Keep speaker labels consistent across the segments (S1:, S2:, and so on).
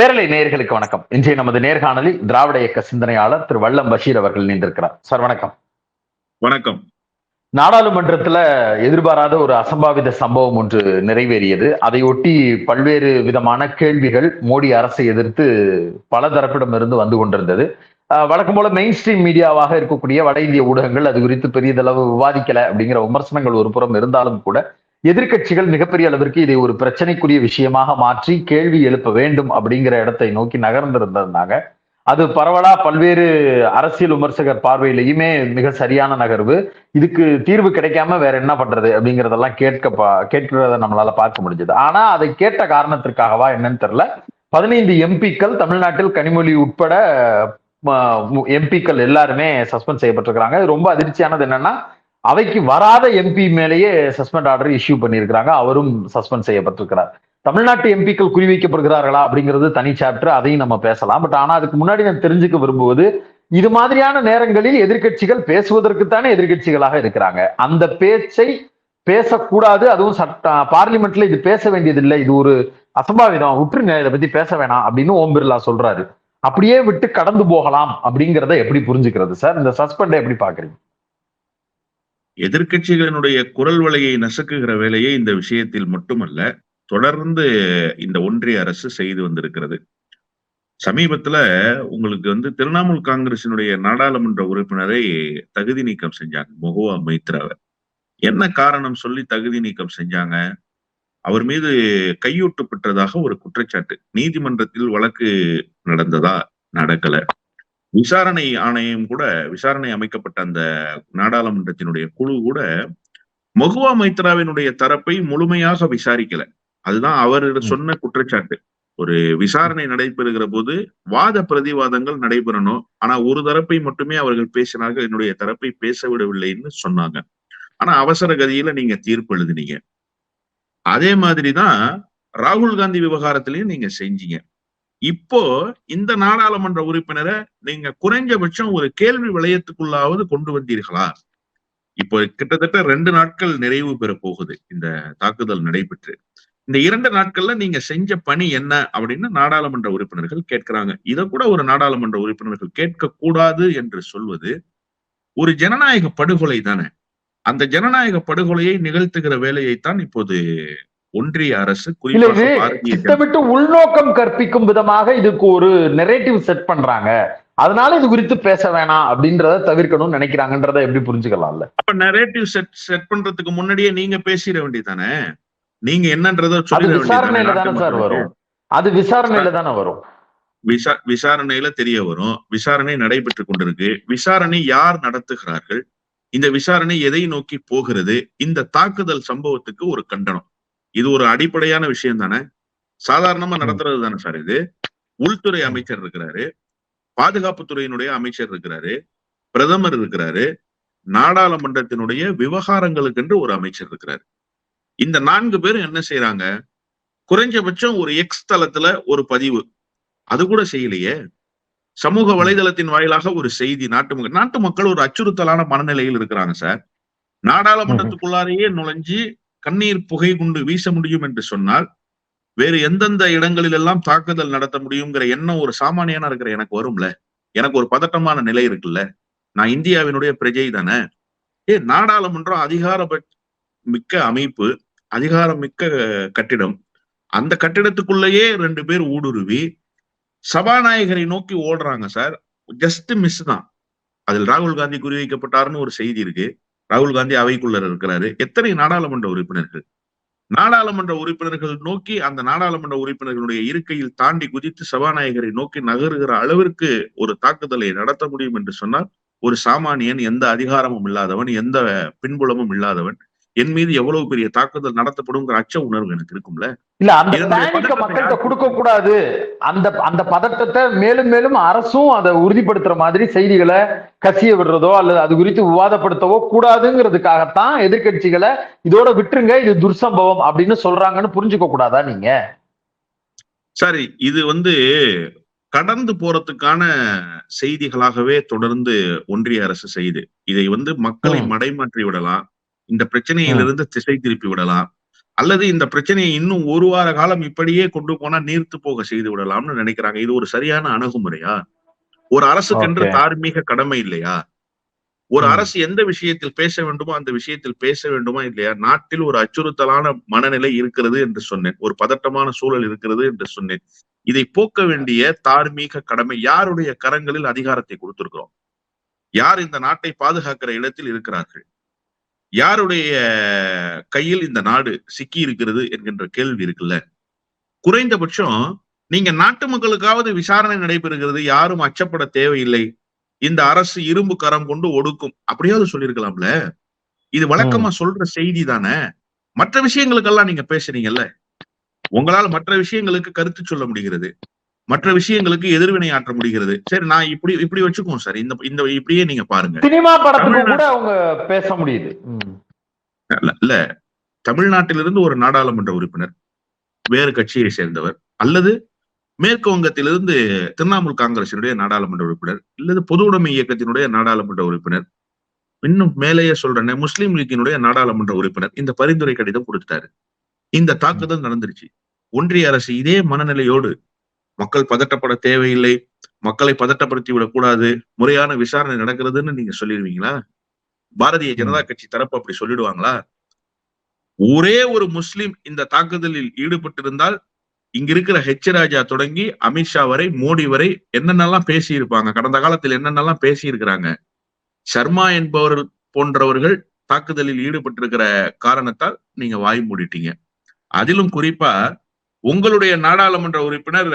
S1: பேரலை நேயர்களுக்கு வணக்கம். இன்றைய நமது நேர்காணலில் திராவிட இயக்க சிந்தனையாளர் திரு வல்லம் பஷீர் அவர்கள் நின்றிருக்கிறார் சார் வணக்கம்.
S2: வணக்கம்.
S1: நாடாளுமன்றத்துல எதிர்பாராத ஒரு அசம்பாவித சம்பவம் ஒன்று நிறைவேறியது. அதையொட்டி பல்வேறு விதமான கேள்விகள் மோடி அரசை எதிர்த்து பல தரப்பிடமிருந்து வந்து கொண்டிருந்தது. வழக்கம் போல மெயின் ஸ்ட்ரீம் மீடியாவாக இருக்கக்கூடிய வட இந்திய ஊடகங்கள் அது குறித்து பெரியதளவு விவாதிக்கல அப்படிங்கிற விமர்சனங்கள் ஒரு புறம் இருந்தாலும் கூட எதிர்க்கட்சிகள் மிகப்பெரிய அளவிற்கு இதை ஒரு பிரச்சனைக்குரிய விஷயமாக மாற்றி கேள்வி எழுப்ப வேண்டும் அப்படிங்கிற இடத்தை நோக்கி நகர்ந்திருந்திருந்தாங்க அது பரவலா பல்வேறு அரசியல் விமர்சகர் பார்வையிலையுமே மிக சரியான நகர்வு. இதுக்கு தீர்வு கிடைக்காம வேற என்ன பண்றது அப்படிங்கறதெல்லாம் கேட்க பா- கேட்கிறத நம்மளால பார்க்க முடிஞ்சது. ஆனா அதை கேட்ட காரணத்திற்காகவா என்னன்னு தெரியல. பதினைந்து எம்பிக்கள் தமிழ்நாட்டில் கனிமொழி உட்பட எம்பிக்கள் எல்லாருமே சஸ்பெண்ட் செய்யப்பட்டிருக்கிறாங்க. ரொம்ப அதிர்ச்சியானது என்னன்னா அவைக்கு வராத எம்பி மேலேயே சஸ்பெண்ட் ஆர்டர் இஷ்யூ பண்ணியிருக்கிறாங்க. அவரும் சஸ்பெண்ட் செய்யப்பட்டிருக்கிறார். தமிழ்நாட்டு எம்பிக்கள் குறிவைக்கப்படுகிறார்களா அப்படிங்கிறது தனி சாப்டர் அதையும் நம்ம பேசலாம். பட் ஆனா அதுக்கு முன்னாடி நான் தெரிஞ்சுக்க விரும்புவது இது மாதிரியான நேரங்களில் எதிர்க்கட்சிகள் பேசுவதற்குத்தானே எதிர்கட்சிகளாக இருக்கிறாங்க. அந்த பேச்சை பேசக்கூடாது. அதுவும் சட்ட பார்லிமெண்ட்ல இது பேச வேண்டியதில்லை. இது ஒரு அசம்பாவிதம். விட்டுருங்க இதை பத்தி பேச வேணாம் அப்படின்னு ஓம் பிர்லா சொல்றாரு. அப்படியே விட்டு கடந்து போகலாம் அப்படிங்கிறத எப்படி புரிஞ்சுக்கிறது சார்? இந்த சஸ்பெண்டை எப்படி பாக்குறீங்க
S2: எதிர்க்கட்சிகளினுடைய குரல் வலையை நசுக்குகிற வேலையை இந்த விஷயத்தில் மட்டுமல்ல தொடர்ந்து இந்த ஒன்றிய அரசு செய்து வந்திருக்கிறது. சமீபத்துல உங்களுக்கு வந்து திரிணாமுல் காங்கிரசினுடைய நாடாளுமன்ற உறுப்பினரை தகுதி நீக்கம் செஞ்சாங்க மொஹுவா மைத்ராவை. என்ன காரணம் சொல்லி தகுதி நீக்கம் செஞ்சாங்க? அவர் மீது கையூட்டு பெற்றதாக ஒரு குற்றச்சாட்டு. நீதிமன்றத்தில் வழக்கு நடந்ததா? நடக்கல. விசாரணை ஆணையம் கூட விசாரணை அமைக்கப்பட்ட அந்த நாடாளுமன்றத்தினுடைய குழு கூட மகுவா மைத்ராவினுடைய தரப்பை முழுமையாக விசாரிக்கல. அதுதான் அவர் சொன்ன குற்றச்சாட்டு. ஒரு விசாரணை நடைபெறுகிற போது வாத பிரதிவாதங்கள் நடைபெறணும். ஆனா ஒரு தரப்பை மட்டுமே அவர்கள் பேசினார்கள். என்னுடைய தரப்பை பேச விடவில்லைன்னு சொன்னாங்க. ஆனா அவசர கதியில நீங்க தீர்ப்பு எழுதினீங்க. அதே மாதிரிதான் ராகுல் காந்தி விவகாரத்திலையும் நீங்க செஞ்சீங்க. இப்போ இந்த நாடாளுமன்ற உறுப்பினரை நீங்க குறைஞ்சபட்சம் ஒரு கேள்வி வளையத்துக்குள்ளாவது கொண்டு வந்தீர்களா? இப்போ கிட்டத்தட்ட ரெண்டு நாட்கள் நிறைவு பெற போகுது. இந்த தாக்குதல் நடைபெற்று. இந்த இரண்டு நாட்கள்ல நீங்க செஞ்ச பணி என்ன அப்படின்னு நாடாளுமன்ற உறுப்பினர்கள் கேட்கிறாங்க. இதை கூட ஒரு நாடாளுமன்ற உறுப்பினர்கள் கேட்க கூடாது என்று சொல்வது ஒரு ஜனநாயக படுகொலை தானே. அந்த ஜனநாயக படுகொலையை நிகழ்த்துகிற வேலையைத்தான் இப்போது ஒன்றிய அரசு
S1: திட்டமிட்டு உள்நோக்கம் கற்பிக்கும் விதமாக இதுக்கு ஒரு நெரேட்டிவ் செட் பண்றாங்க. அதனால இது குறித்து பேச வேணாம் அப்படின்றத தவிர்க்கணும்னு நினைக்கிறாங்கன்றத எப்படி புரிஞ்சுக்கலாம்ல?
S2: அப்ப நரேட்டிவ் செட் செட் பண்றதுக்கு முன்னாடியே நீங்க பேசிட வேண்டியதானே நீங்க என்னன்றத
S1: விசாரணையில தானே சார்? வரும். அது விசாரணையில தானே வரும்.
S2: விசா விசாரணையில தெரிய வரும். விசாரணை நடைபெற்று கொண்டிருக்கு. விசாரணை யார் நடத்துகிறார்கள்? இந்த விசாரணை எதை நோக்கி போகிறது? இந்த தாக்குதல் சம்பவத்துக்கு ஒரு கண்டனம். இது ஒரு அடிப்படையான விஷயம் தானே சாதாரணமா. நடத்துறது தானே சார் இது? உள்துறை அமைச்சர் இருக்கிறாரு. பாதுகாப்புத்துறையினுடைய அமைச்சர் இருக்கிறாரு. பிரதமர் இருக்கிறாரு. நாடாளுமன்றத்தினுடைய விவகாரங்களுக்கென்று ஒரு அமைச்சர் இருக்கிறாரு. இந்த நான்கு பேரும் என்ன செய்யறாங்க குறைஞ்சபட்சம் ஒரு எக்ஸ் தளத்துல ஒரு பதிவு. அது கூட செய்யலையே. சமூக வலைதளத்தின் வாயிலாக ஒரு செய்தி நாட்டு மக்கள் நாட்டு மக்கள் ஒரு அச்சுறுத்தலான மனநிலையில் இருக்கிறாங்க சார். நாடாளுமன்றத்துக்குள்ளாரையே நுழைஞ்சு கண்ணீர் புகை குண்டு வீச முடியும் என்று சொன்னால் வேறு எந்தெந்த இடங்களில் எல்லாம் தாக்குதல் நடத்த முடியுங்கிற எண்ணம் ஒரு சாமானியனா இருக்கிற எனக்கு வரும்ல? எனக்கு ஒரு பதட்டமான நிலை இருக்குல்ல? நான் இந்தியாவினுடைய பிரஜை தானே? ஏ நாடாளுமன்றம் அதிகார மிக்க அமைப்பு அதிகாரம் மிக்க கட்டிடம். அந்த கட்டிடத்துக்குள்ளேயே ரெண்டு பேர் ஊடுருவி சபாநாயகரை நோக்கி ஓடுறாங்க சார். ஜஸ்ட் மிஸ் தான். அதில் ராகுல் காந்தி குறிவைக்கப்பட்டாருன்னு ஒரு செய்தி இருக்கு. ராகுல் காந்தி அவைக்குள்ள இருக்கிறாரு. எத்தனை நாடாளுமன்ற உறுப்பினர்கள்? நாடாளுமன்ற உறுப்பினர்கள் நோக்கி அந்த நாடாளுமன்ற உறுப்பினர்களுடைய இருக்கையில் தாண்டி குதித்து சபாநாயகரை நோக்கி நகருகிற அளவிற்கு ஒரு தாக்குதலை நடத்த முடியும் என்று சொன்னால் ஒரு சாமானியன் எந்த அதிகாரமும் இல்லாதவன் எந்த பின்புலமும் இல்லாதவன் என் மீது எவ்வளவு பெரிய தாக்குதல் நடத்தப்படுங்கிற அச்ச உணர்வு எனக்கு இருக்கும்ல?
S1: இல்ல அந்த மக்கள்கிட்ட கொடுக்க கூடாது அந்த அந்த பதட்டத்தை மேலும் மேலும் அரசும் அதை உறுதிப்படுத்துற மாதிரி செய்திகளை கசிய விடுறதோ அல்லது அது குறித்து விவாதப்படுத்தவோ கூடாதுங்கிறதுக்காகத்தான் எதிர்க்கட்சிகளை இதோட விட்டுருங்க இது துர்சம்பவம் அப்படின்னு சொல்றாங்கன்னு புரிஞ்சுக்க கூடாதா நீங்க?
S2: சரி இது வந்து கடந்து போறதுக்கான செய்திகளாகவே தொடர்ந்து ஒன்றிய அரசு செய்து இதை வந்து மக்களை. மடைமாற்றி விடலாம். இந்த பிரச்சனையிலிருந்து திசை திருப்பி விடலாம். அல்லது இந்த பிரச்சனையை இன்னும் ஒரு வார காலம் இப்படியே கொண்டு போனா நீர்த்து போக செய்து விடலாம்னு நினைக்கிறாங்க. இது ஒரு சரியான அணுகுமுறையா? ஒரு அரசுக்கென்று. தார்மீக கடமை இல்லையா? ஒரு. அரசு எந்த விஷயத்தில் பேச வேண்டுமோ அந்த விஷயத்தில் பேச வேண்டுமா இல்லையா? நாட்டில் ஒரு அச்சுறுத்தலான மனநிலை இருக்கிறது என்று சொன்னேன். ஒரு பதட்டமான சூழல் இருக்கிறது என்று சொன்னேன். இதை போக்க வேண்டிய தார்மீக கடமை யாருடைய கரங்களில் அதிகாரத்தை கொடுத்திருக்கிறோம்? யார் இந்த நாட்டை பாதுகாக்கிற இடத்தில் இருக்கிறார்கள்? யாருடைய கையில் இந்த நாடு சிக்கி இருக்கிறது என்கின்ற கேள்வி இருக்குல்ல? குறைந்தபட்சம் நீங்க நாட்டு மக்களுக்காவது விசாரணை நடைபெறுகிறது யாரும் அச்சப்பட தேவையில்லை. இந்த அரசு இரும்பு கரம் கொண்டு ஒடுக்கும். அப்படியாவது சொல்லியிருக்கலாம்ல? இது வழக்கமா சொல்ற செய்தி தானே? மற்ற விஷயங்களுக்கெல்லாம் நீங்க பேசுறீங்கல்ல உங்களால மற்ற விஷயங்களுக்கு கருத்து சொல்ல முடிகிறது. மற்ற விஷயங்களுக்கு எதிர்வினை ஆற்ற முடிகிறது. சரி நான் இப்படி இப்படி வச்சுக்குவோம் சார். இந்த இந்த இப்படியே நீங்க பாருங்க.
S1: சினிமா படத்துக்கு கூட அவங்க பேச முடியுது.
S2: இல்ல தமிழ்நாட்டிலிருந்து ஒரு நாடாளுமன்ற உறுப்பினர் வேறு கட்சியை சேர்ந்தவர் அல்லது மேற்கு வங்கத்திலிருந்து திரிணாமுல் காங்கிரசினுடைய நாடாளுமன்ற உறுப்பினர் அல்லது பொது உடைமை இயக்கத்தினுடைய நாடாளுமன்ற உறுப்பினர் இன்னும் மேலேயே சொல்றேன் முஸ்லீம் லீக்கினுடைய நாடாளுமன்ற உறுப்பினர் இந்த பரிந்துரை கடிதம் கொடுத்துட்டாரு. இந்த தாக்குதல் நடந்துருச்சு. ஒன்றிய அரசு இதே மனநிலையோடு மக்கள் பதட்டப்பட தேவையில்லை மக்களை பதட்டப்படுத்தி விடக்கூடாது முறையான விசாரணை நடக்கிறதுன்னு நீங்க சொல்லிடுவீங்களா? பாரதிய ஜனதா கட்சி தரப்பு அப்படி சொல்லிடுவாங்களா? ஒரே ஒரு முஸ்லிம் இந்த தாக்குதலில் ஈடுபட்டிருந்தால் இங்க இருக்கிற ஹெச் ராஜா தொடங்கி அமித்ஷா வரை மோடி வரை என்னென்னலாம் பேசி இருப்பாங்க கடந்த காலத்தில் என்னென்னலாம் பேசி இருக்கிறாங்க சர்மா என்பவர் போன்றவர்கள் தாக்குதலில் ஈடுபட்டிருக்கிற காரணத்தால் நீங்க வாய் மூடிட்டீங்க. அதிலும் குறிப்பா உங்களுடைய நாடாளுமன்ற உறுப்பினர்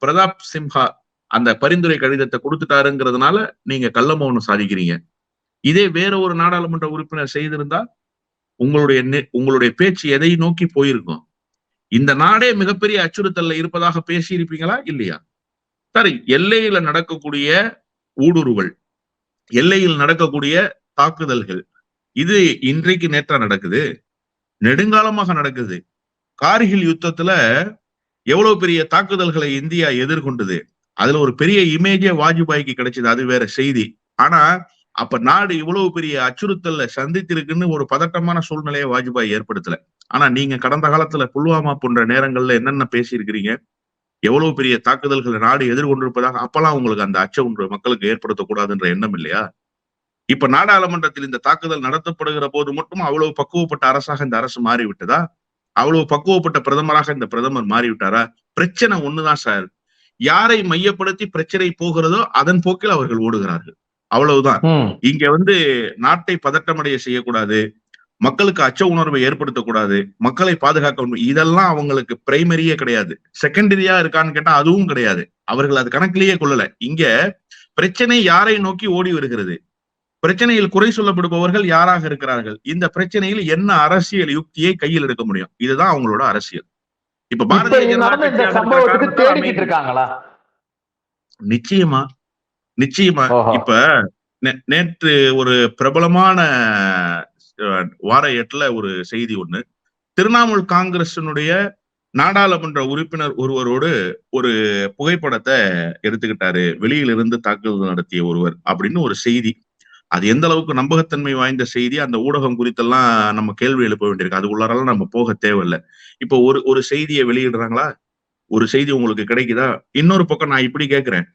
S2: பிரதாப் சிம்ஹா அந்த பரிந்துரை கடிதத்தை கொடுத்துட்டாருங்கிறதுனால நீங்க கள்ள மௌனம் சாதிக்கிறீங்க. இதே வேற ஒரு நாடாளுமன்ற உறுப்பினர் செய்திருந்தா உங்களுடைய உங்களுடைய பேச்சு எதை நோக்கி போயிருக்கும்? இந்த நாடே மிகப்பெரிய அச்சுறுத்தல்ல இருப்பதாக பேசி இருப்பீங்களா இல்லையா? சரி எல்லையில நடக்கக்கூடிய ஊடுருவல் எல்லையில் நடக்கக்கூடிய தாக்குதல்கள் இது இன்றைக்கு நேற்றா நடக்குது நெடுங்காலமாக நடக்குது. கார்கில் யுத்தத்துல எவ்வளவு பெரிய தாக்குதல்களை இந்தியா எதிர்கொண்டது? அதுல ஒரு பெரிய இமேஜே வாஜ்பாய்க்கு கிடைச்சது அது வேற செய்தி. ஆனா அப்ப நாடு இவ்வளவு பெரிய அச்சுறுத்தல்ல சந்தித்திருக்குன்னு ஒரு பதட்டமான சூழ்நிலையை வாஜ்பாய் ஏற்படுத்தல. ஆனா நீங்க கடந்த காலத்துல புல்வாமா போன்ற நேரங்கள்ல என்னென்ன பேசியிருக்கிறீங்க? எவ்வளவு பெரிய தாக்குதல்களை நாடு எதிர்கொண்டிருப்பதாக அப்பெல்லாம் உங்களுக்கு அந்த அச்ச ஒன்று மக்களுக்கு ஏற்படுத்தக்கூடாதுன்ற எண்ணம் இல்லையா? இப்ப நாடாளுமன்றத்தில் இந்த தாக்குதல் நடத்தப்படுகிற போது மட்டும் அவ்வளவு பக்குவப்பட்ட அரசாக இந்த அரசு மாறிவிட்டதா? அவ்வளவு பக்குவப்பட்ட பிரதமராக இந்த பிரதமர் மாறிவிட்டாரா? பிரச்சனை ஒண்ணுதான் சார். யாரை மையப்படுத்தி பிரச்சனை போகிறதோ அதன் போக்கில் அவர்கள் ஓடுகிறார்கள். அவ்வளவுதான். இங்க வந்து நாட்டை பதட்டமடைய செய்யக்கூடாது. மக்களுக்கு அச்ச உணர்வை ஏற்படுத்தக்கூடாது. மக்களை பாதுகாக்க. இதெல்லாம் அவங்களுக்கு பிரைமரியே கிடையாது. செகண்டரியா இருக்கான்னு கேட்டா அதுவும் கிடையாது. அவர்கள் அது கணக்கிலேயே கொள்ளல. இங்க பிரச்சனை யாரை நோக்கி ஓடி வருகிறது? பிரச்சனையில் குறை சொல்லப்படுபவர்கள் யாராக இருக்கிறார்கள்? இந்த பிரச்சனையில் என்ன அரசியல் யுக்தியை கையில் எடுக்க முடியும்? இதுதான் அவங்களோட அரசியல். இப்ப பாரதிய ஜனதா நிச்சயமா. நிச்சயமா. இப்ப நேற்று ஒரு பிரபலமான வார எட்டுல ஒரு செய்தி ஒண்ணு. திரிணாமுல் காங்கிரசினுடைய நாடாளுமன்ற உறுப்பினர் ஒருவரோடு ஒரு புகைப்படத்தை எடுத்துக்கிட்டாரு. வெளியிலிருந்து தாக்குதல் நடத்திய ஒருவர் அப்படின்னு ஒரு செய்தி. அது எந்த அளவுக்கு நம்பகத்தன்மை வாய்ந்த செய்தி அந்த ஊடகம் குறித்தெல்லாம் நம்ம கேள்வி எழுப்ப வேண்டியிருக்கு. அது உள்ளாரெல்லாம் நம்ம போக தேவையில்லை. இப்போ ஒரு ஒரு செய்தியை வெளியிடுறாங்களா? ஒரு செய்தி உங்களுக்கு கிடைக்குதா? இன்னொரு பக்கம் நான் இப்படி கேட்கிறேன்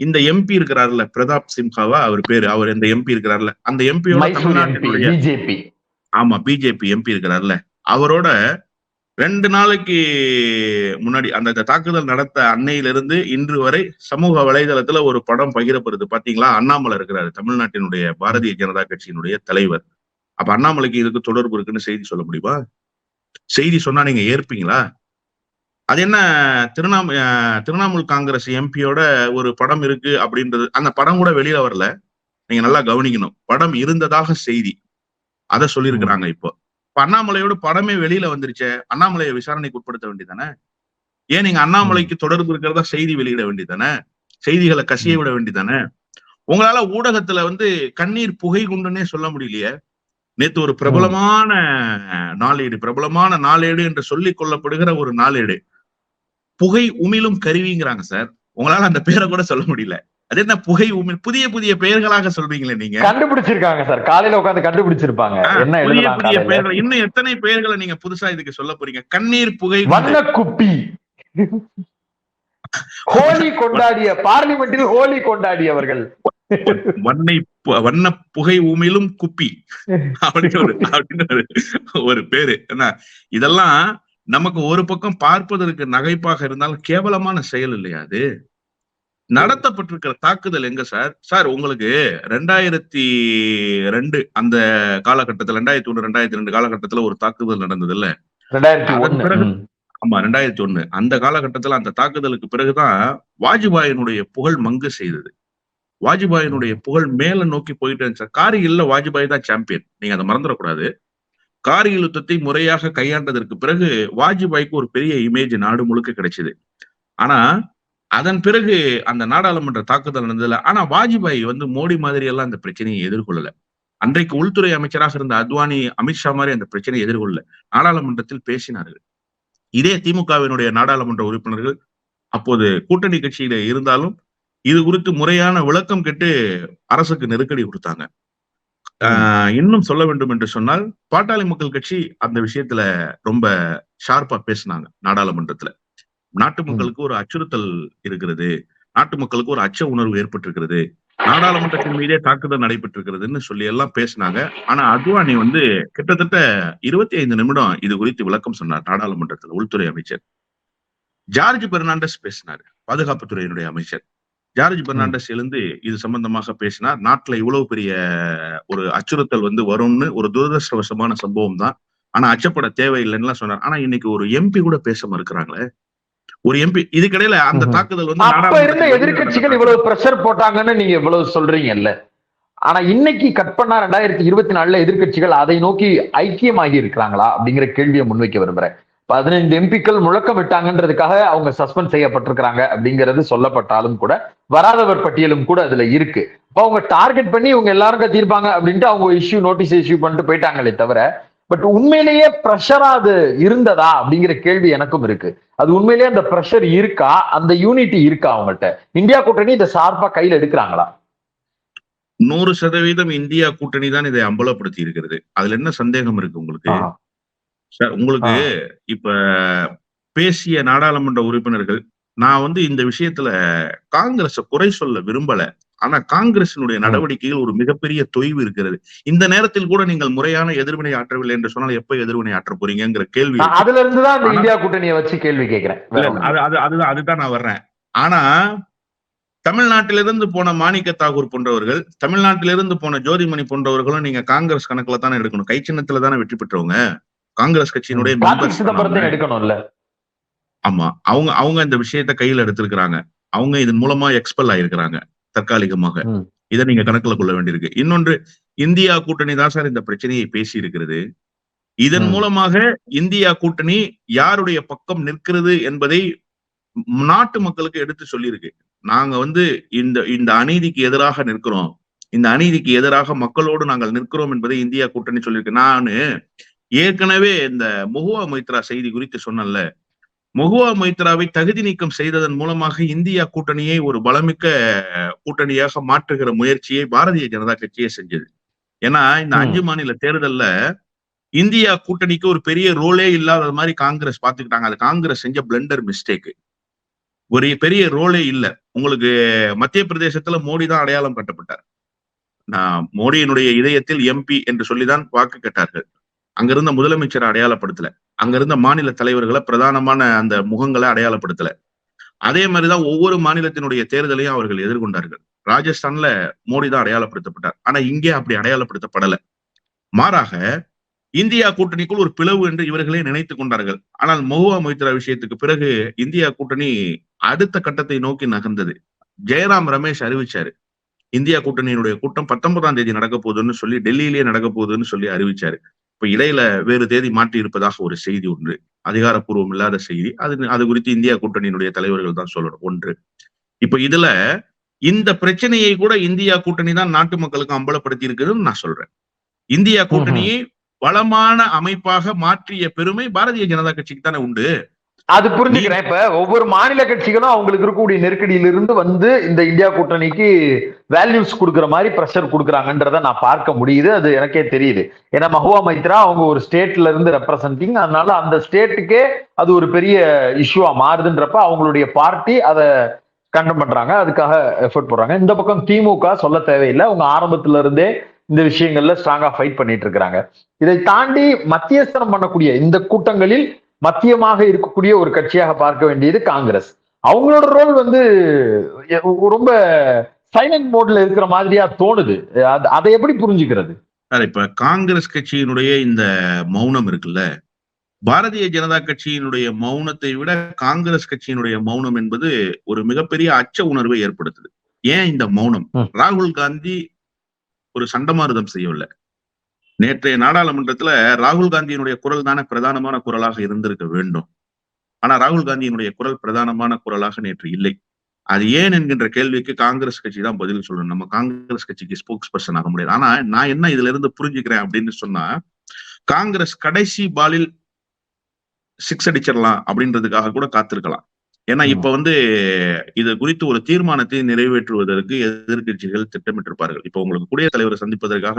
S2: இந்த எம்பி இருக்கிறாருல்ல பிரதாப் சிம்ஹாவா அவர் பேரு அவர் இந்த எம்பி இருக்கிறாருல்ல அந்த எம்பியோட தமிழ்நாட்டினுடைய ஆமா பிஜேபி எம்பி இருக்கிறாருல்ல அவரோட ரெண்டு நாளைக்கு முன்னாடி அந்த தாக்குதல் நடத்த அன்னையிலிருந்து இன்று வரை சமூக வலைதளத்துல ஒரு படம் பகிரப்படுது. பாத்தீங்களா? அண்ணாமலை இருக்கிறாரு தமிழ்நாட்டினுடைய பாரதிய ஜனதா கட்சியினுடைய தலைவர். அப்ப அண்ணாமலைக்கு இதுக்கு தொடர்பு இருக்குன்னு செய்தி சொல்ல முடியுமா? செய்தி சொன்னா நீங்க ஏற்பீங்களா? அது என்ன திருணாம திரிணாமுல் காங்கிரஸ் எம்பியோட ஒரு படம் இருக்கு அப்படின்றது அந்த படம் கூட வெளியில வரல. நீங்க நல்லா கவனிக்கணும். படம் இருந்ததாக செய்தி. அதை சொல்லியிருக்கிறாங்க இப்போ. அண்ணாமலையோட படமே வெளியில வந்துருச்சு அண்ணாமலையை விசாரணைக்கு உட்படுத்த வேண்டியதானே ஏன் நீங்க அண்ணாமலைக்கு தொடர்பு இருக்கிறதா செய்தி வெளியிட வேண்டியதானே செய்திகளை கசிய விட வேண்டியதானே உங்களால ஊடகத்துல வந்து கண்ணீர் புகை குண்டுன்னே சொல்ல முடியலையே? நேத்து ஒரு பிரபலமான நாளேடு பிரபலமான நாளேடு என்று சொல்லிக் கொள்ளப்படுகிற ஒரு நாளேடு. புகை உமிழும் கருவிங்கிறாங்க சார். உங்களால அந்த பேரை கூட சொல்ல முடியல. அது என்ன புகை உமிழ் புதிய புதிய பெயர்களாக சொல்றீங்களே நீங்க?
S1: கண்டுபிடிச்சிருக்காங்க சார். காலையில உட்காந்து கண்டுபிடிச்சிருப்பாங்க. என்ன
S2: புதிய புதிய? பெயர்கள் இன்னும் எத்தனை பெயர்களை நீங்க புதுசா இதுக்கு சொல்ல போறீங்க? கண்ணீர் புகை
S1: வண்ண குப்பி ஹோலி கொண்டாடிய பார்லிமெண்டில் ஹோலி கொண்டாடியவர்கள்.
S2: வண்ணை வண்ண புகை உமிழும் குப்பி. அப்படின்னு ஒரு அப்படின்னு ஒரு பேரு. என்ன? இதெல்லாம் நமக்கு ஒரு பக்கம் பார்ப்பதற்கு நகைப்பாக இருந்தாலும் கேவலமான செயல் இல்லையா அது? நடத்தப்பட்டிருக்கிற தாக்குதல் எங்க சார்? சார் உங்களுக்கு ரெண்டாயிரத்தி ரெண்டு அந்த காலகட்டத்துல ரெண்டாயிரத்தி ஒண்ணு ரெண்டாயிரத்தி ரெண்டு காலகட்டத்துல ஒரு தாக்குதல் நடந்தது இல்ல. ஆமா ரெண்டாயிரத்தி ஒண்ணு அந்த காலகட்டத்துல அந்த தாக்குதலுக்கு பிறகுதான் வாஜ்பாயினுடைய புகழ் மங்கு செய்தது. வாஜ்பாயினுடைய புகழ் மேல நோக்கி போயிட்டு இருந்துச்சு கார்கில்ல வாஜ்பாய் தான் சாம்பியன் நீங்க அதை மறந்துடக்கூடாது. கார்கில் யுத்தத்தை முறையாக கையாண்டதற்கு பிறகு வாஜ்பாய்க்கு ஒரு பெரிய இமேஜ் நாடு முழுக்க கிடைச்சது. ஆனா அதன் பிறகு அந்த நாடாளுமன்ற தாக்குதல் நடந்ததுல. ஆனா வாஜ்பாய் வந்து மோடி மாதிரி எல்லாம் அந்த பிரச்சனையை எதிர்கொள்ளல. அன்றைக்கு உள்துறை அமைச்சராக இருந்த அத்வானி அமித்ஷா மாதிரி அந்த பிரச்சனையை எதிர்கொள்ளல. நாடாளுமன்றத்தில் பேசினார்கள். இதே திமுகவினுடைய நாடாளுமன்ற உறுப்பினர்கள் அப்போது கூட்டணி கட்சியில இருந்தாலும் இது குறித்து முறையான விளக்கம் கேட்டு அரசுக்கு நெருக்கடி கொடுத்தாங்க. ஆஹ் இன்னும் சொல்ல வேண்டும் என்று சொன்னால் பாட்டாளி மக்கள் கட்சி அந்த விஷயத்துல ரொம்ப ஷார்ப்பா பேசினாங்க நாடாளுமன்றத்துல. நாட்டு மக்களுக்கு ஒரு அச்சுறுத்தல் இருக்கிறது. நாட்டு மக்களுக்கு ஒரு அச்ச உணர்வு ஏற்பட்டிருக்கிறது. நாடாளுமன்றத்தின் மீதே தாக்குதல் நடைபெற்றிருக்கிறதுன்னு சொல்லி எல்லாம் பேசினாங்க. ஆனா அத்வானி வந்து கிட்டத்தட்ட இருபத்தி ஐந்து நிமிடம் இது குறித்து விளக்கம் சொன்னார் நாடாளுமன்றத்தில் உள்துறை அமைச்சர். ஜார்ஜ் பெர்னாண்டஸ் பேசினார் பாதுகாப்புத்துறையினுடைய அமைச்சர். ஜார்ஜ் பெர்னாண்டஸ் எழுந்து இது சம்பந்தமாக பேசினார். நாட்டுல இவ்வளவு பெரிய ஒரு அச்சுறுத்தல் வந்து வரும்னு ஒரு துரதிருஷ்டவசமான சம்பவம் தான் ஆனா அச்சப்பட தேவையில்லைன்னு சொன்னார். ஆனா இன்னைக்கு ஒரு எம்பி கூட பேச மறுக்கிறாங்களே ஒரு எம்பி இதுக்கிடையில அந்த. தாக்குதல் வந்து
S1: அப்ப இருந்த எதிர்க்கட்சிகள் இவ்வளவு பிரஷர் போட்டாங்கன்னு நீங்க இவ்வளவு சொல்றீங்கல்ல. ஆனா இன்னைக்கு கட் பண்ணா ரெண்டாயிரத்தி இருபத்தி நாலுல எதிர்க்கட்சிகள் அதை நோக்கி ஐக்கியமாகி இருக்கிறாங்களா அப்படிங்கிற கேள்வியை முன்வைக்க விரும்புறேன். பதினைந்து எம்பிக்கள் முழக்கம் விட்டாங்கன்றதுக்காக அவங்க சஸ்பெண்ட் செய்யப்பட்டிருக்கிறாங்க அப்படிங்கிறது சொல்லப்பட்டாலும் கூட வராதவர் பட்டியலும் கூட அதுல இருக்கு. அப்ப அவங்க டார்கெட் பண்ணி இவங்க எல்லாரும் கத்திருப்பாங்க அப்படின்ட்டு அவங்க இஷ்யூ நோட்டீஸ் இஷ்யூ பண்ணிட்டு போயிட்டாங்களே தவிர பட் உண்மையிலேயே ப்ரெஷரா அது இருந்ததா அப்படிங்கிற கேள்வி எனக்கும் இருக்கு. அது உண்மையிலேயே அந்த ப்ரெஷர் இருக்கா? அந்த யூனிட்டி இருக்கா அவங்கள்ட்ட? இந்தியா கூட்டணி இதை சார்பா கையில எடுக்கிறாங்களா?
S2: நூறு சதவீதம் இந்தியா கூட்டணி தான் இதை அம்பலப்படுத்தி இருக்கிறது. அதுல என்ன சந்தேகம் இருக்கு உங்களுக்கு? சார் உங்களுக்கு இப்ப பேசிய நாடாளுமன்ற உறுப்பினர்கள் நான் வந்து இந்த விஷயத்துல காங்கிரஸ குறை சொல்ல விரும்பல. ஆனா காங்கிரசினுடைய நடவடிக்கையில் ஒரு மிகப்பெரிய தொய்வு இருக்கிறது. இந்த நேரத்தில் கூட நீங்கள் முறையான எதிர்வினை ஆற்றவில்லை என்று சொன்னால் எப்ப எதிர்வினை ஆற்ற போறீங்கிற கேள்வி
S1: அதுல இருந்து தான் அந்த
S2: ஆனா-
S1: இந்தியா கூட்டணியை வச்சு கேள்வி கேட்கிறேன்.
S2: அதுதான் அதுதான் நான் வர்றேன். ஆனா தமிழ்நாட்டிலிருந்து போன மாணிக்க தாகூர் போன்றவர்கள் தமிழ்நாட்டிலிருந்து போன ஜோதிமணி போன்றவர்களும் நீங்க காங்கிரஸ் கணக்குல தானே எடுக்கணும். கை சின்னத்துல தானே வெற்றி பெற்றவங்க. காங்கிரஸ் கட்சியினுடைய.
S1: எடுக்கணும்ல.
S2: ஆமா அவங்க அவங்க இந்த விஷயத்த கையில எடுத்திருக்கிறாங்க. அவங்க இதன் மூலமா எக்ஸ்பெல் ஆயிருக்கிறாங்க. தற்காலிகமாக. இதை நீங்க கணக்குல கொள்ள வேண்டியிருக்கு. இன்னொன்று இந்தியா கூட்டணி தான் சார் இந்த பிரச்சனையை பேசி இருக்கிறது இதன். மூலமாக இந்தியா கூட்டணி யாருடைய பக்கம் நிற்கிறது என்பதை நாட்டு மக்களுக்கு எடுத்து சொல்லியிருக்கு. நாங்க வந்து இந்த இந்த அநீதிக்கு எதிராக நிற்கிறோம். இந்த அநீதிக்கு எதிராக மக்களோடு நாங்கள் நிற்கிறோம் என்பதை இந்தியா கூட்டணி சொல்லியிருக்கு. நானு ஏற்கனவே இந்த மொஹுவா மொய்த்ரா செய்தி குறித்து சொன்னேன்ல. மொஹுவா மொய்த்ராவை தகுதி நீக்கம் செய்ததன் மூலமாக இந்தியா கூட்டணியை ஒரு பலமிக்க கூட்டணியாக மாற்றுகிற முயற்சியை பாரதிய ஜனதா கட்சியே செஞ்சது. ஏன்னா இந்த. அஞ்சு மாநில தேர்தல்ல இந்தியா கூட்டணிக்கு ஒரு பெரிய ரோலே இல்லாத மாதிரி காங்கிரஸ் பாத்துக்கிட்டாங்க அது காங்கிரஸ் செஞ்ச பிளண்டர் மிஸ்டேக் ஒரு பெரிய ரோலே இல்ல. உங்களுக்கு மத்திய பிரதேசத்துல மோடி தான் அடையாளம் கட்டப்பட்டார். நான் மோடியினுடைய இதயத்தில் எம்பி என்று சொல்லிதான் வாக்கு கேட்டார்கள். அங்கிருந்த முதலமைச்சரை அடையாளப்படுத்தல. அங்கிருந்த மாநில தலைவர்களை பிரதானமான அந்த முகங்களை அடையாளப்படுத்தல. அதே மாதிரிதான் ஒவ்வொரு மாநிலத்தினுடைய தேர்தலையும் அவர்கள் எதிர்கொண்டார்கள். ராஜஸ்தான்ல மோடி தான் அடையாளப்படுத்தப்பட்டார். ஆனா இங்கே அப்படி அடையாளப்படுத்தப்படல. மாறாக இந்தியா கூட்டணிக்குள் ஒரு பிளவு என்று இவர்களே நினைத்துக் கொண்டார்கள். ஆனால் மகுவா மொய்த்ரா விஷயத்துக்கு பிறகு இந்தியா கூட்டணி அடுத்த கட்டத்தை நோக்கி நகர்ந்தது. ஜெயராம் ரமேஷ் அறிவிச்சாரு. இந்தியா கூட்டணியினுடைய கூட்டம் பத்தொன்பதாம் தேதி நடக்க போகுதுன்னு சொல்லி டெல்லியிலேயே நடக்க போகுதுன்னு சொல்லி அறிவிச்சாரு. இப்ப இடையில வேறு தேதி மாற்றி இருப்பதாக ஒரு செய்தி ஒன்று அதிகாரப்பூர்வம் இல்லாத செய்தி. அது அது குறித்து இந்தியா கூட்டணியினுடைய தலைவர்கள் தான் சொல்லணும். ஒன்று. இப்ப இதுல இந்த பிரச்சனையை கூட இந்தியா கூட்டணி தான் நாட்டு மக்களுக்கு அம்பலப்படுத்தி இருக்குதுன்னு நான் சொல்றேன். இந்தியா கூட்டணியை வளமான அமைப்பாக மாற்றிய பெருமை பாரதிய ஜனதா கட்சிக்கு தானே உண்டு.
S1: அது புரிஞ்சுக்கிறேன். இப்ப ஒவ்வொரு மாநில கட்சிகளும் அவங்களுக்கு இருக்கக்கூடிய நெருக்கடியிலிருந்து வந்து இந்த இந்தியா கூட்டணிக்கு வேல்யூஸ் கொடுக்குற மாதிரி பிரஷர் கொடுக்குறாங்கன்றத நான் பார்க்க முடியுது. அது எனக்கே தெரியுது. ஏன்னா மஹுவா மைத்ரா அவங்க ஒரு ஸ்டேட்ல இருந்து ரெப்ரசன்டிங் அதனால அந்த ஸ்டேட்டுக்கே அது ஒரு பெரிய இஷ்யூவா மாறுதுன்றப்ப அவங்களுடைய பார்ட்டி அதை கண்டம் பண்றாங்க. அதுக்காக எஃபர்ட் போடுறாங்க. இந்த பக்கம் திமுக சொல்ல தேவையில்லை. அவங்க ஆரம்பத்துல இருந்தே இந்த விஷயங்கள்ல ஸ்ட்ராங்கா ஃபைட் பண்ணிட்டு இருக்காங்க இதை தாண்டி மத்தியஸ்தனம் பண்ணக்கூடிய இந்த கூட்டங்களில் மத்தியமாக இருக்கக்கூடிய ஒரு கட்சியாக பார்க்க வேண்டியது காங்கிரஸ். அவங்களோட ரோல் வந்து ரொம்ப சைலண்ட் மோட்ல இருக்கிற மாதிரியா தோணுது. அது- எப்படி புரிஞ்சுக்கிறது?
S2: சார் இப்ப காங்கிரஸ் கட்சியினுடைய இந்த மௌனம் இருக்குல்ல? பாரதிய ஜனதா கட்சியினுடைய மௌனத்தை விட காங்கிரஸ் கட்சியினுடைய மௌனம் என்பது ஒரு மிகப்பெரிய அச்ச உணர்வை ஏற்படுத்துது. ஏன் இந்த மௌனம். ராகுல் காந்தி ஒரு சண்டமாருதம் செய்யவில்லை. நேற்றைய நாடாளுமன்றத்துல ராகுல் காந்தியினுடைய குரல் தானே பிரதானமான குரலாக இருந்திருக்க வேண்டும். ஆனா ராகுல் காந்தியினுடைய குரல் பிரதானமான குரலாக நேற்று இல்லை. அது ஏன் என்கின்ற கேள்விக்கு காங்கிரஸ் கட்சி தான் பதில் சொல்லணும். நம்ம காங்கிரஸ் கட்சிக்கு ஸ்போக்ஸ் பர்சன் ஆக முடியாது. ஆனா நான் என்ன இதுல இருந்து புரிஞ்சுக்கிறேன் அப்படின்னு சொன்னா காங்கிரஸ் கடைசி பாலில் சிக்ஸ் அடிச்சிடலாம் அப்படின்றதுக்காக கூட காத்திருக்கலாம். ஏன்னா இப்ப வந்து இது குறித்து ஒரு தீர்மானத்தை நிறைவேற்றுவதற்கு எதிர்க்கட்சிகள் திட்டமிட்டிருப்பார்கள். இப்ப உங்களுக்கு குடியரசுத் தலைவரை சந்திப்பதற்காக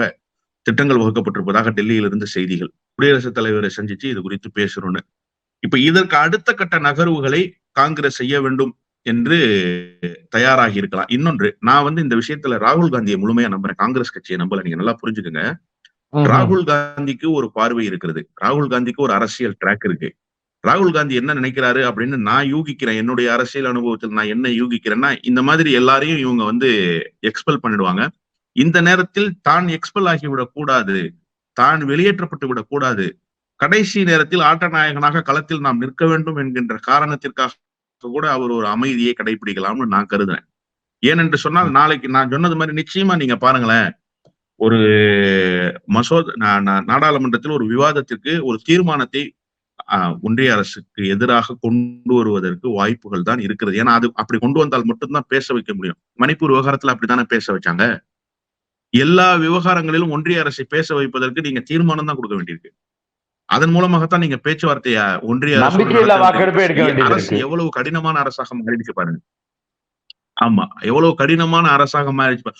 S2: திட்டங்கள் வகுக்கப்பட்டிருப்பதாக டெல்லியிலிருந்து செய்திகள். குடியரசுத் தலைவரை சந்திச்சு இது குறித்து பேசணும்னு இப்ப இதற்கு அடுத்த கட்ட நகர்வுகளை காங்கிரஸ் செய்ய வேண்டும் என்று தயாராகி இருக்கலாம். இன்னொன்று நான் வந்து இந்த விஷயத்துல ராகுல் காந்தியை முழுமையா நம்புறேன். காங்கிரஸ் கட்சியை நம்பல. நீங்க நல்லா புரிஞ்சுக்கங்க. ராகுல் காந்திக்கு ஒரு பார்வை இருக்கிறது. ராகுல் காந்திக்கு ஒரு அரசியல் ட்ராக் இருக்கு. ராகுல் காந்தி என்ன நினைக்கிறாரு அப்படின்னு நான் யூகிக்கிறேன். என்னுடைய அரசியல் அனுபவத்தில் நான் என்ன யூகிக்கிறேன்னா இந்த மாதிரி எல்லாரையும் இவங்க வந்து எக்ஸ்பெல் பண்ணிடுவாங்க. இந்த நேரத்தில் தான் எக்ஸ்பெல் ஆகிவிடக் கூடாது. தான் வெளியேற்றப்பட்டு விடக் கூடாது. கடைசி நேரத்தில் ஆட்ட நாயகனாக களத்தில் நாம் நிற்க வேண்டும் என்கின்ற காரணத்திற்காக கூட அவர் ஒரு அமைதியை கடைபிடிக்கலாம்னு நான் கருதுறேன். ஏனென்று சொன்னால் நாளைக்கு நான் சொன்னது மாதிரி நிச்சயமா நீங்க பாருங்களேன் ஒரு மசோத நா- நாடாளுமன்றத்தில் ஒரு விவாதத்திற்கு ஒரு தீர்மானத்தை ஆஹ், ஒன்றிய அரசுக்கு எதிராக கொண்டு வருவதற்கு வாய்ப்புகள் தான் இருக்கிறது. ஏன்னா அது அப்படி கொண்டு வந்தால் மட்டும்தான் பேச வைக்க முடியும். மணிப்பூர் விவகாரத்துல அப்படித்தானே பேச வச்சாங்க? எல்லா விவகாரங்களிலும் ஒன்றிய அரசை பேச வைப்பதற்கு நீங்க தீர்மானம் தான் கொடுக்க வேண்டியிருக்கு. அதன் மூலமாகத்தான் நீங்க பேச்சுவார்த்தைய ஒன்றிய அரசு. எவ்வளவு கடினமான அரசாக மாறிடுச்சு பாருங்க. ஆமா எவ்வளவு கடினமான அரசாக மாறிடுச்சு.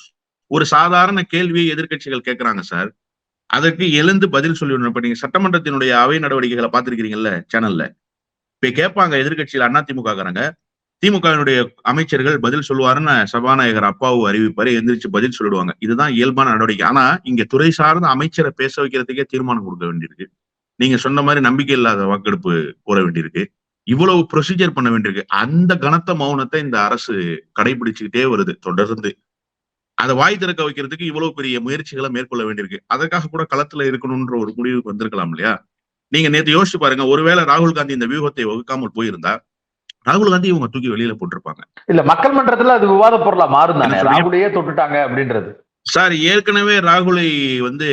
S2: ஒரு சாதாரண கேள்வியை எதிர்க்கட்சிகள் கேட்கறாங்க சார். அதற்கு எழுந்து பதில் சொல்லிடணும் இப்ப நீங்க சட்டமன்றத்தினுடைய அவை நடவடிக்கைகளை பார்த்திருக்கிறீங்கல்ல சேனல்ல. இப்ப கேட்பாங்க எதிர்க்கட்சியில அண்ணா திமுகக்காரங்க திமுகவினுடைய அமைச்சர்கள் பதில் சொல்லுவாருன்னு சபாநாயகர் அப்பாவு அறிவிப்பாரு எந்திரிச்சு பதில் சொல்லிடுவாங்க. இதுதான் இயல்பான நடவடிக்கை. ஆனா இங்க துறை சார்ந்த அமைச்சரை பேச வைக்கிறதுக்கே தீர்மானம் கொடுக்க வேண்டியிருக்கு. நீங்க சொன்ன மாதிரி நம்பிக்கை இல்லாத வாக்கெடுப்பு கோர வேண்டியிருக்கு. இவ்வளவு ப்ரொசீஜர் பண்ண வேண்டியிருக்கு. அந்த கனத்த மௌனத்தை இந்த அரசு கடைபிடிச்சுக்கிட்டே வருது தொடர்ந்து. அதை வாய் திறக்க வைக்கிறதுக்கு இவ்வளவு பெரிய முயற்சிகளை மேற்கொள்ள வேண்டியிருக்கு. அதற்காக கூட களத்துல இருக்கணும்ன்ற ஒரு முடிவுக்கு வந்திருக்கலாம் இல்லையா? நீங்க நேத்து யோசிச்சு பாருங்க. ஒருவேளை ராகுல் காந்தி இந்த வியூகத்தை வகுக்காமல் போயிருந்தா ராகுல் காந்தி இவங்க தூக்கி வெளியில போட்டிருப்பாங்க.
S1: இல்ல மக்கள் மன்றத்துல அது விவாத பொருளா மாறும் தானே? ராகுலையே தொட்டுட்டாங்க அப்படின்றது.
S2: சார் ஏற்கனவே ராகுலை வந்து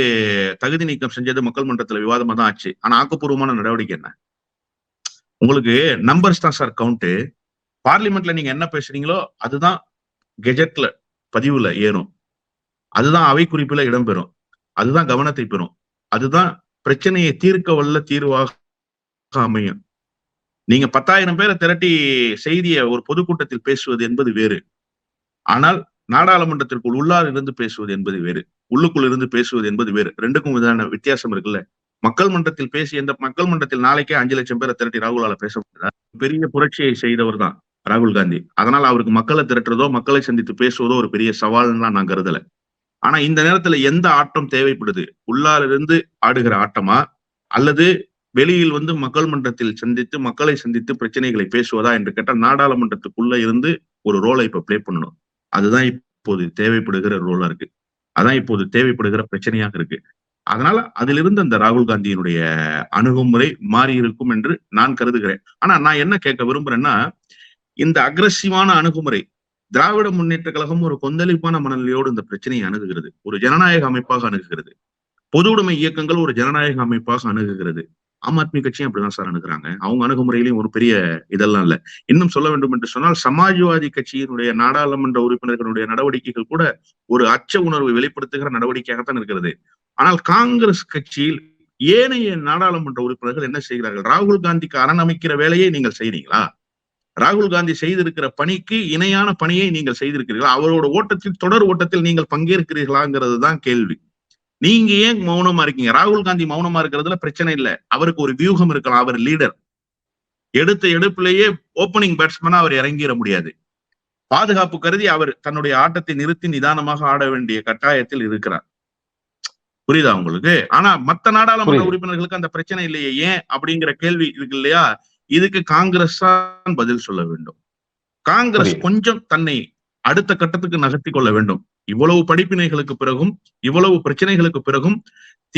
S2: தகுதி நீக்கம் செஞ்சது மக்கள் மன்றத்துல விவாதமா தான் ஆச்சு. ஆனா ஆக்கப்பூர்வமான நடவடிக்கை என்ன? உங்களுக்கு நம்பர்ஸ் தான் சார் கவுண்ட் பார்லிமெண்ட்ல நீங்க என்ன பேசுறீங்களோ அதுதான் கெஜெட்ல பதிவுல ஏறும். அதுதான் அவை குறிப்புல இடம்பெறும். அதுதான் கவனத்தை பெறும். அதுதான் பிரச்சனையை தீர்க்க வல்ல தீர்வாக அமையும். நீங்க பத்தாயிரம் பேரை திரட்டி செய்தியை ஒரு பொதுக்கூட்டத்தில் பேசுவது என்பது வேறு. ஆனால் நாடாளுமன்றத்திற்குள் உள்ளார் இருந்து பேசுவது என்பது வேறு. உள்ளுக்குள் இருந்து பேசுவது என்பது வேறு. ரெண்டுக்கும் இதான வித்தியாசம் இருக்குல்ல. மக்கள் மன்றத்தில் பேசி எந்த மக்கள் மன்றத்தில் நாளைக்கே அஞ்சு லட்சம் பேரை திரட்டி ராகுலால பேச முடியாது? பெரிய புரட்சியை செய்தவர் தான் ராகுல் காந்தி. அதனால அவருக்கு மக்களை திரட்டுறதோ மக்களை சந்தித்து பேசுவதோ ஒரு பெரிய சவால்னா நான் கருதல. ஆனா இந்த நேரத்துல எந்த ஆட்டம் தேவைப்படுது? உள்ளாலிருந்து ஆடுகிற ஆட்டமா? அல்லது வெளியில் வந்து மக்கள் மன்றத்தில் சந்தித்து மக்களை சந்தித்து பிரச்சனைகளை பேசுவதா என்று கேட்டால் நாடாளுமன்றத்துக்குள்ள இருந்து ஒரு ரோலை இப்ப ப்ளே பண்ணணும். அதுதான் இப்போது தேவைப்படுகிற ரோலா இருக்கு. அதான் இப்போது தேவைப்படுகிற பிரச்சனையாக இருக்கு. அதனால அதிலிருந்து அந்த ராகுல் காந்தியினுடைய அணுகுமுறை மாறி இருக்கும் என்று நான் கருதுகிறேன். ஆனா நான் என்ன கேட்க விரும்புறேன்னா இந்த அக்ரஸிவான அணுகுமுறை திராவிட முன்னேற்ற கழகம் ஒரு கொந்தளிப்பான மனநிலையோடு இந்த பிரச்சனையை அணுகுகிறது. ஒரு ஜனநாயக அமைப்பாக அணுகுகிறது. பொது உடைமை இயக்கங்கள் ஒரு ஜனநாயக அமைப்பாக அணுகுகிறது. ஆம் ஆத்மி கட்சியும் அப்படிதான் சார் அணுகிறாங்க. அவங்க அணுகுமுறையிலையும் ஒரு பெரிய இதெல்லாம் இல்ல. இன்னும் சொல்ல வேண்டும் என்று சொன்னால் சமாஜ்வாதி கட்சியினுடைய நாடாளுமன்ற உறுப்பினர்களுடைய நடவடிக்கைகள் கூட ஒரு அச்ச உணர்வை வெளிப்படுத்துகிற நடவடிக்கையாகத்தான் இருக்கிறது. ஆனால் காங்கிரஸ் கட்சியில் ஏனைய நாடாளுமன்ற உறுப்பினர்கள் என்ன செய்கிறார்கள்? ராகுல் காந்திக்கு அரணமைக்கிற வேலையை நீங்கள் செய்றீங்களா? ராகுல் காந்தி செய்திருக்கிற பணிக்கு இணையான பணியை நீங்கள் செய்திருக்கிறீர்களா? அவரோட ஓட்டத்தில் தொடர் ஓட்டத்தில் நீங்கள் பங்கேற்கிறீர்களாங்கிறது தான் கேள்வி. நீங்க ஏன் மௌனமா இருக்கீங்க? ராகுல் காந்தி மௌனமா இருக்கிறதுல பிரச்சனை இல்லை. அவருக்கு ஒரு வியூகம் இருக்கலாம் அவர் லீடர். எடுத்த எடுப்பிலேயே ஓப்பனிங் பேட்ஸ்மேனா அவர் இறங்கிட முடியாது. பாதுகாப்பு கருதி அவர் தன்னுடைய ஆட்டத்தை நிறுத்தி நிதானமாக ஆட வேண்டிய கட்டாயத்தில் இருக்கிறார். புரியுதா உங்களுக்கு? ஆனா மத்த நாடாளுமன்ற. உறுப்பினர்களுக்கு அந்த பிரச்சனை இல்லையே ஏன்? அப்படிங்கிற கேள்வி இருக்கு இல்லையா? இதுக்கு காங்கிரஸ் தான் பதில் சொல்ல வேண்டும். காங்கிரஸ். கொஞ்சம் தன்னை அடுத்த கட்டத்துக்கு நகர்த்தி கொள்ள வேண்டும். இவ்வளவு படிப்பினைகளுக்கு பிறகும் இவ்வளவு பிரச்சனைகளுக்கு பிறகும்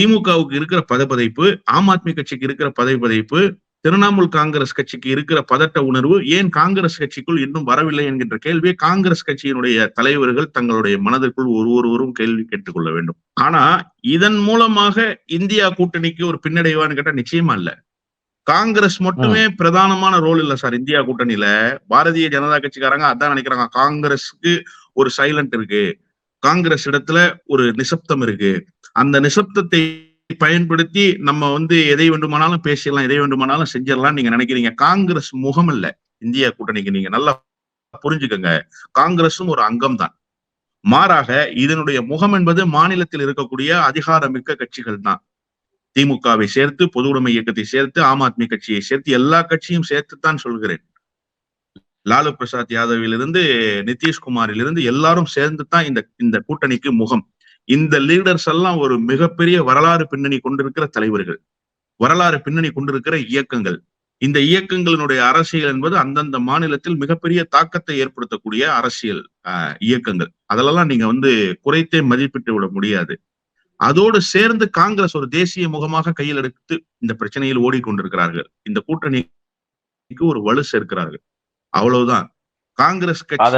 S2: திமுகவுக்கு இருக்கிற பதப்பதைப்பு ஆம் ஆத்மி கட்சிக்கு இருக்கிற பதைப்பதைப்பு திரிணாமுல் காங்கிரஸ் கட்சிக்கு இருக்கிற பதட்ட உணர்வு ஏன் காங்கிரஸ் கட்சிக்குள் இன்னும் வரவில்லை என்கின்ற கேள்வியை காங்கிரஸ் கட்சியினுடைய தலைவர்கள் தங்களுடைய மனதிற்குள் ஒரு ஒருவரும் கேள்வி கேட்டுக்கொள்ள வேண்டும். ஆனா இதன் மூலமாக இந்தியா கூட்டணிக்கு ஒரு பின்னடைவான்னு கேட்டா நிச்சயமா இல்ல. காங்கிரஸ் மட்டுமே பிரதானமான ரோல் இல்ல சார் இந்தியா கூட்டணியில. பாரதிய ஜனதா கட்சிக்காரங்க அதான் நினைக்கிறாங்க. காங்கிரஸுக்கு ஒரு சைலண்ட் இருக்கு. காங்கிரஸ் இடத்துல ஒரு நிசப்தம் இருக்கு. அந்த நிசப்தத்தை பயன்படுத்தி நம்ம வந்து எதை வேண்டுமானாலும் பேசிடலாம் எதை வேண்டுமானாலும் செஞ்சிடலாம் நீங்க நினைக்கிறீங்க. காங்கிரஸ் முகம் இல்ல இந்தியா கூட்டணிக்கு நீங்க. நல்லா புரிஞ்சுக்கங்க. காங்கிரஸும் ஒரு அங்கம் தான். மாறாக இதனுடைய முகம் என்பது மாநிலத்தில் இருக்கக்கூடிய அதிகாரமிக்க கட்சிகள் தான். திமுகவை சேர்த்து பொது உடைமை இயக்கத்தை சேர்த்து ஆம் ஆத்மி கட்சியை சேர்த்து எல்லா கட்சியும் சேர்த்துத்தான் சொல்கிறேன். லாலு பிரசாத் யாதவிலிருந்து நிதிஷ்குமாரிலிருந்து எல்லாரும் சேர்ந்து தான் இந்த இந்த கூட்டணிக்கு முகம். இந்த லீடர்ஸ் எல்லாம் ஒரு மிகப்பெரிய வரலாறு பின்னணி கொண்டிருக்கிற தலைவர்கள். வரலாறு பின்னணி கொண்டிருக்கிற இயக்கங்கள். இந்த இயக்கங்களினுடைய அரசியல் என்பது அந்தந்த மாநிலத்தில் மிகப்பெரிய தாக்கத்தை ஏற்படுத்தக்கூடிய அரசியல் இயக்கங்கள். அதெல்லாம் நீங்க வந்து குறைத்தே மதிப்பிட்டு விட முடியாது. அதோடு சேர்ந்து காங்கிரஸ் ஒரு தேசிய முகமாக கையில் எடுத்து இந்த பிரச்சனையில் ஓடிக்கொண்டிருக்கிறார்கள். இந்த கூட்டணிக்கு ஒரு வலு சேர்க்கிறார்கள். அவ்வளவுதான். காங்கிரஸ் கட்சி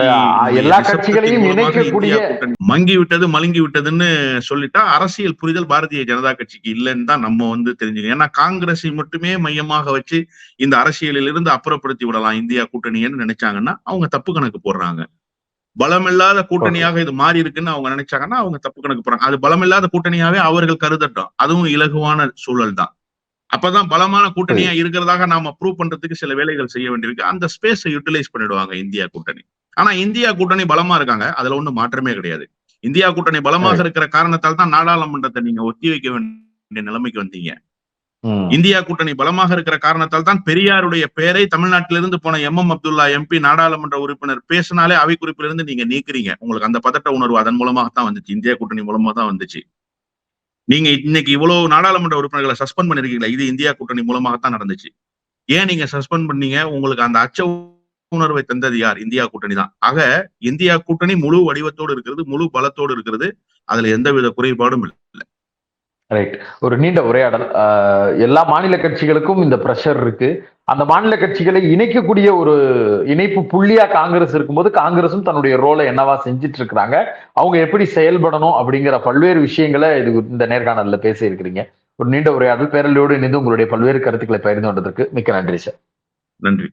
S2: மங்கி விட்டது மழுங்கி விட்டதுன்னு சொல்லிட்டா அரசியல் புரிதல் பாரதிய ஜனதா கட்சிக்கு இல்லைன்னு தான் நம்ம வந்து தெரிஞ்சுக்கணும். ஏன்னா காங்கிரஸை மட்டுமே மையமாக வச்சு இந்த அரசியலில் இருந்து அப்புறப்படுத்தி விடலாம் இந்தியா கூட்டணின்னு நினைச்சாங்கன்னா அவங்க தப்பு கணக்கு போடுறாங்க. பலமில்லாத கூட்டணியாக இது மாறி இருக்குன்னு அவங்க நினைச்சாங்கன்னா அவங்க தப்பு கணக்கு போடுறாங்க அது பலமில்லாத கூட்டணியாவே அவர்கள் கருதட்டும். அதுவும் இலகுவான சூழல் தான் அப்பதான் பலமான கூட்டணியா இருக்கிறதாக நாம ப்ரூவ் பண்றதுக்கு சில வேலைகள் செய்ய வேண்டியிருக்கு. அந்த ஸ்பேஸை யூட்டிலைஸ் பண்ணிடுவாங்க இந்தியா கூட்டணி. ஆனா இந்தியா கூட்டணி பலமா இருக்காங்க. அதுல ஒண்ணும் மாற்றமே கிடையாது. இந்தியா கூட்டணி பலமாக இருக்கிற காரணத்தால் தான் நாடாளுமன்றத்தை நீங்க ஒத்தி வைக்க வேண்டிய நிலைமைக்கு வந்தீங்க. இந்தியா கூட்டணி பலமாக இருக்கிற காரணத்தால் தான் பெரியாருடைய பெயரை தமிழ்நாட்டிலிருந்து போன எம் எம் அப்துல்லா எம்பி நாடாளுமன்ற உறுப்பினர் பேசினாலே அவை குறிப்பிலிருந்து நீங்க நீக்குறீங்க. உங்களுக்கு அந்த பதட்ட உணர்வு அதன் மூலமாக தான் வந்துச்சு. இந்தியா கூட்டணி மூலமா தான் வந்துச்சு. நீங்க இன்னைக்கு இவ்வளவு நாடாளுமன்ற உறுப்பினர்களை சஸ்பெண்ட் பண்ணிருக்கீங்களா இது இந்தியா கூட்டணி மூலமாக தான் நடந்துச்சு. ஏன் நீங்க சஸ்பெண்ட் பண்ணீங்க? உங்களுக்கு அந்த அச்ச உணர்வை தந்தது யார்? இந்தியா கூட்டணி தான். ஆக இந்தியா கூட்டணி முழு வடிவத்தோடு இருக்கிறது முழு பலத்தோடு இருக்கிறது. அதுல எந்தவித குறைபாடும் இல்லை.
S1: ரைட் ஒரு நீண்ட உரையாடல். எல்லா மாநில கட்சிகளுக்கும் இந்த ப்ரெஷர் இருக்கு. அந்த மாநில கட்சிகளை இணைக்கக்கூடிய ஒரு இணைப்பு புள்ளியா காங்கிரஸ் இருக்கும்போது காங்கிரஸும் தன்னுடைய ரோலை என்னவா செஞ்சிட்டு இருக்கிறாங்க அவங்க எப்படி செயல்படணும் அப்படிங்கிற பல்வேறு விஷயங்களை இது இந்த நேர்காணல்ல பேசி இருக்கிறீங்க ஒரு நீண்ட உரையாடல். பேரலையோடு இணைந்து உங்களுடைய பல்வேறு கருத்துக்களை பகிர்ந்து கொண்டதற்கு மிக்க நன்றி சார்.
S2: நன்றி.